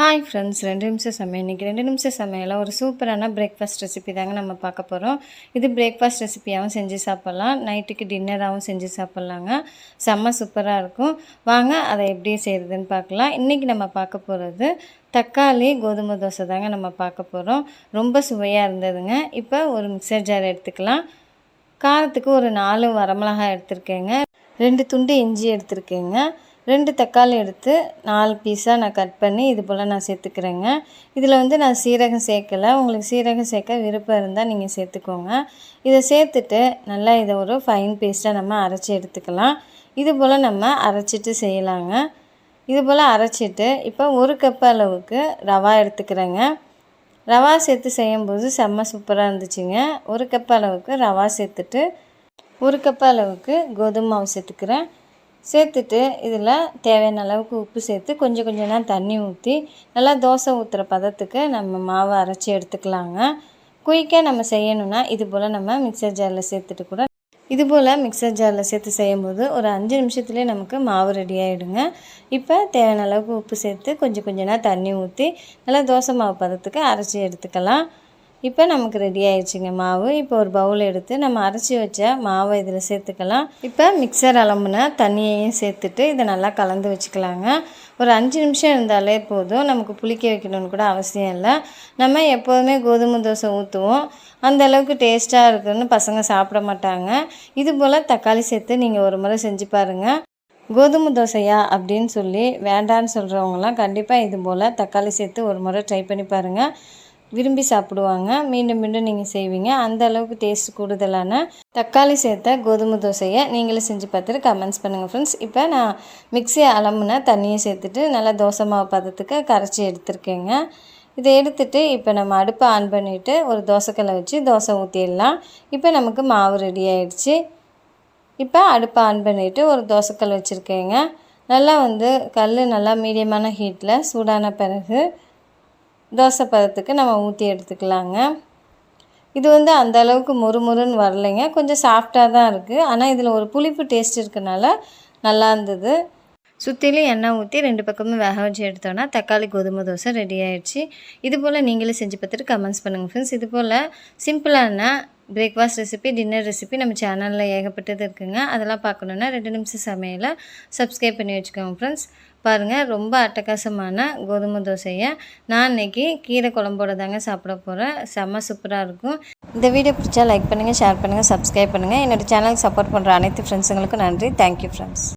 Hi friends ரெண்டு நிமிஷம் சமையல். இன்றைக்கி ரெண்டு நிமிஷம் சமையலில் ஒரு சூப்பரான பிரேக்ஃபாஸ்ட் ரெசிபி தாங்க நம்ம பார்க்க போகிறோம் இது பிரேக்ஃபாஸ்ட் ரெசிபியாகவும் செஞ்சு சாப்பிட்லாம். நைட்டுக்கு டின்னராகவும் செஞ்சு சாப்பிட்லாங்க. செம்ம சூப்பராக இருக்கும். வாங்க அதை எப்படி செய்கிறதுன்னு பார்க்கலாம். இன்றைக்கி நம்ம பார்க்க போகிறது தக்காளி கோதுமை தோசை தாங்க நம்ம பார்க்க போகிறோம் ரொம்ப சுவையாக இருந்ததுங்க. இப்போ ஒரு மிக்சர் ஜார் எடுத்துக்கலாம். காரத்துக்கு ஒரு நாலு வரமிளகாய் எடுத்திருக்கேங்க. ரெண்டு துண்டு இஞ்சி எடுத்திருக்கேங்க. ரெண்டு தக்காளி எடுத்து நாலு பீஸாக நான் கட் பண்ணி இது போல் நான் சேர்த்துக்கிறேங்க. இதில் வந்து நான் சீரகம் சேர்க்கலை. உங்களுக்கு சீரகம் சேர்க்க விருப்பம் இருந்தால் நீங்கள் சேர்த்துக்கோங்க. இதை சேர்த்துட்டு நல்லா இதை ஒரு ஃபைன் பேஸ்ட்டாக நம்ம அரைச்சி எடுத்துக்கலாம். இது போல் நம்ம அரைச்சிட்டு செய்யலாங்க. இது போல் அரைச்சிட்டு இப்போ ஒரு கப் அளவுக்கு ரவா எடுத்துக்கிறேங்க. ரவா சேர்த்து செய்யும்போது செம்ம சூப்பராக இருந்துச்சுங்க. ஒரு கப் அளவுக்கு ரவா சேர்த்துட்டு ஒரு கப் அளவுக்கு கோதுமை மாவு சேர்த்துக்கிறேன். சேர்த்துட்டு இதில் தேவையான அளவுக்கு உப்பு சேர்த்து கொஞ்சம் கொஞ்சமாக தண்ணி ஊற்றி நல்லா தோசை ஊற்றுற பதத்துக்கு நம்ம மாவை அரைச்சி எடுத்துக்கலாங்க. குயிக்காக நம்ம செய்யணுன்னா இது போல் நம்ம மிக்சர் ஜாரில் சேர்த்துட்டு கூட இது போல் மிக்சர் ஜாரில் சேர்த்து செய்யும்போது ஒரு அஞ்சு நிமிஷத்துலேயே நமக்கு மாவு ரெடி ஆகிடுங்க இப்போ தேவையான அளவுக்கு உப்பு சேர்த்து கொஞ்சம் கொஞ்சமாக தண்ணி ஊற்றி நல்லா தோசை மாவு பதத்துக்கு அரைச்சி எடுத்துக்கலாம். இப்போ நமக்கு ரெடி ஆயிடுச்சுங்க மாவு. இப்போ ஒரு பவுல் எடுத்து நம்ம அரைச்சி வச்ச மாவை இதில் சேர்த்துக்கலாம். இப்போ மிக்சர் அலம்புன தண்ணியையும் சேர்த்துட்டு இதை நல்லா கலந்து வச்சுக்கலாங்க. ஒரு அஞ்சு நிமிஷம் இருந்தாலே போதும். நமக்கு புளிக்க வைக்கணும்னு கூட அவசியம் இல்லை. நம்ம எப்போதுமே கோதுமை தோசை ஊற்றுவோம் அந்த அளவுக்கு டேஸ்ட்டாக இருக்குன்னு பசங்க சாப்பிட மாட்டாங்க. இது போல் தக்காளி சேர்த்து நீங்கள் ஒரு முறை செஞ்சு பாருங்கள் கோதுமை தோசையா அப்படின்னு சொல்லி வேண்டான்னு சொல்கிறவங்களாம் கண்டிப்பாக இது போல் தக்காளி சேர்த்து ஒரு முறை ட்ரை பண்ணி பாருங்கள் விரும்பி சாப்பிடுவாங்க. மீண்டும் மீண்டும் நீங்கள் செய்வீங்க. அந்த அளவுக்கு டேஸ்ட் கூடுதலான தக்காளி சேர்த்த கோதுமை தோசையை நீங்களும் செஞ்சு பார்த்துட்டு கமெண்ட்ஸ் பண்ணுங்கள் ஃப்ரெண்ட்ஸ் இப்போ நான் மிக்ஸி அலம்புன தண்ணியை சேர்த்துட்டு நல்லா தோசை மாவு பதத்துக்கு கரைச்சி எடுத்துருக்கேங்க. இதை எடுத்துட்டு இப்போ நம்ம அடுப்பை ஆன் பண்ணிவிட்டு ஒரு தோசைக்கல்லை வச்சு தோசை ஊற்றிடலாம் இப்போ நமக்கு மாவு ரெடி ஆயிடுச்சு. இப்போ அடுப்பை ஆன் பண்ணிவிட்டு ஒரு தோசைக்கல் வச்சுருக்கேங்க. நல்லா வந்து கல் நல்லா மீடியமான ஹீட்டில் சூடான பிறகு தோசை பதத்துக்கு நம்ம ஊற்றி எடுத்துக்கலாங்க. இது வந்து அந்த அளவுக்கு முறுமுறுன்னு வரலைங்க. கொஞ்சம் சாஃப்டாக தான் இருக்குது ஆனால் இதில் ஒரு புளிப்பு டேஸ்ட் இருக்கனால நல்லா இருந்தது. சுற்றிலும் எண்ணெய் ஊற்றி ரெண்டு பக்கமும் வேக வச்சு எடுத்தோன்னா தக்காளி கோதுமை தோசை ரெடி ஆகிடுச்சு இது போல் நீங்களும் செஞ்சு பார்த்துட்டு கமெண்ட்ஸ் பண்ணுங்கள் ஃப்ரெண்ட்ஸ் இது போல் சிம்பிளான பிரேக்ஃபாஸ்ட் ரெசிபி டின்னர் ரெசிபி நம்ம சேனலில் ஏகப்பட்டது இருக்குங்க. அதெல்லாம் பார்க்கணுன்னா ரெண்டு நிமிஷம் சமையலை சப்ஸ்கிரைப் பண்ணி வச்சுக்கோங்க ஃப்ரெண்ட்ஸ் பாருங்கள் ரொம்ப அட்டகாசமான கோதுமை தோசையை நான் இன்றைக்கி கீரை குழம்போட தாங்க சாப்பிட போகிறேன் செம்ம சூப்பராக இருக்கும். இந்த வீடியோ பிடிச்சா லைக் பண்ணுங்கள் ஷேர் பண்ணுங்கள் சப்ஸ்கிரைப் பண்ணுங்கள் என்னோடய சேனலுக்கு சப்போர்ட் பண்ணுற அனைத்து ஃப்ரெண்ட்ஸுங்களுக்கும் நன்றி. Thank you friends